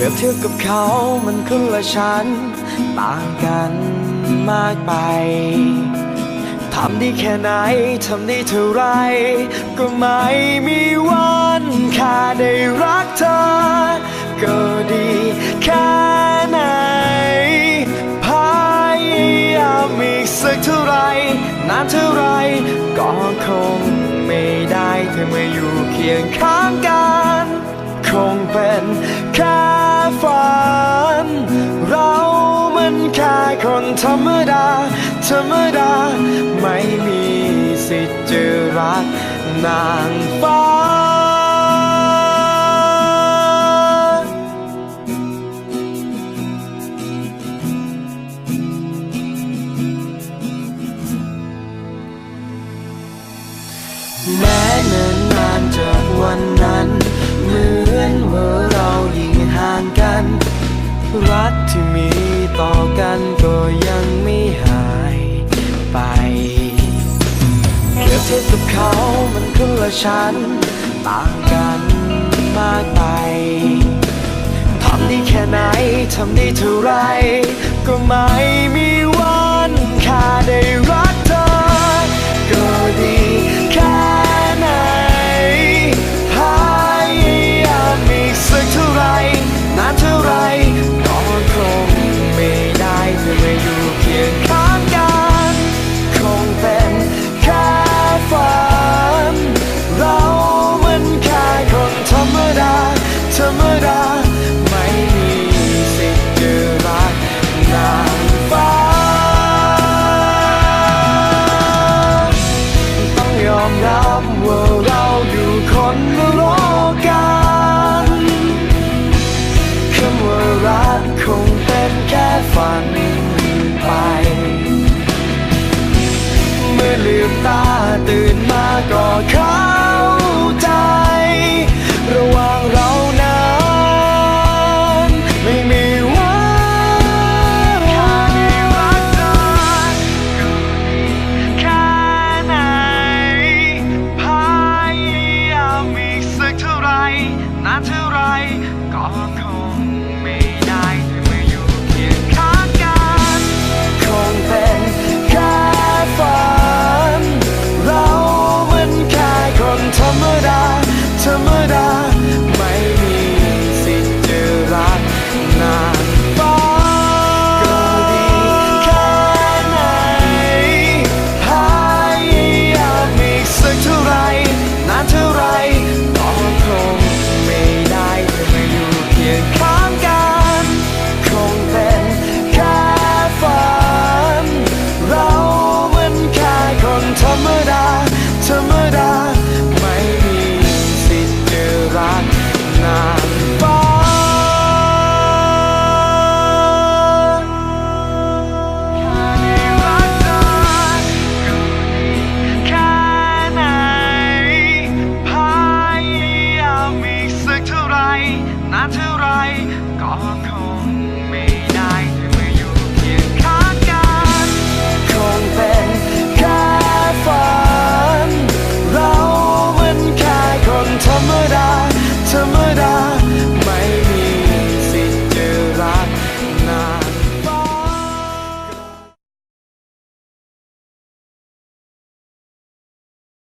รียบเทียบกับเขามันคนละชั้นต่างกันมากไปทำได้แค่ไหน ทำได้เท่าไร ก็ไม่มีวันค่าได้รักเธอ ก็ดีแค่ไหนพยายามอีกสักเท่าไรนานเท่าไร ก็คงไม่ได้เธอมาอยู่เคียงข้างกัน คงเป็น แค่ฝัน เรามันแค่คนธรรมดา ธรรมดา ไม่มีสิทธิ์จะรักนางฟ้า รักที่มีต่อกันก็ยังไม่หายไปเปรียบเทียบกับเขามันคนละชั้นต่างกันมากไปทำได้แค่ไหน ทำได้เท่าไร ก็ไม่มีวันขาด ตาตื่นมาก็เข้าใจ ระหว่างเรานั้นไม่มีวันแค่ได้รักเธอก็ดีแค่ไหนพยายามอีกสักเท่าไรนานเท่าไรก็คง นานเท่าไรก็คง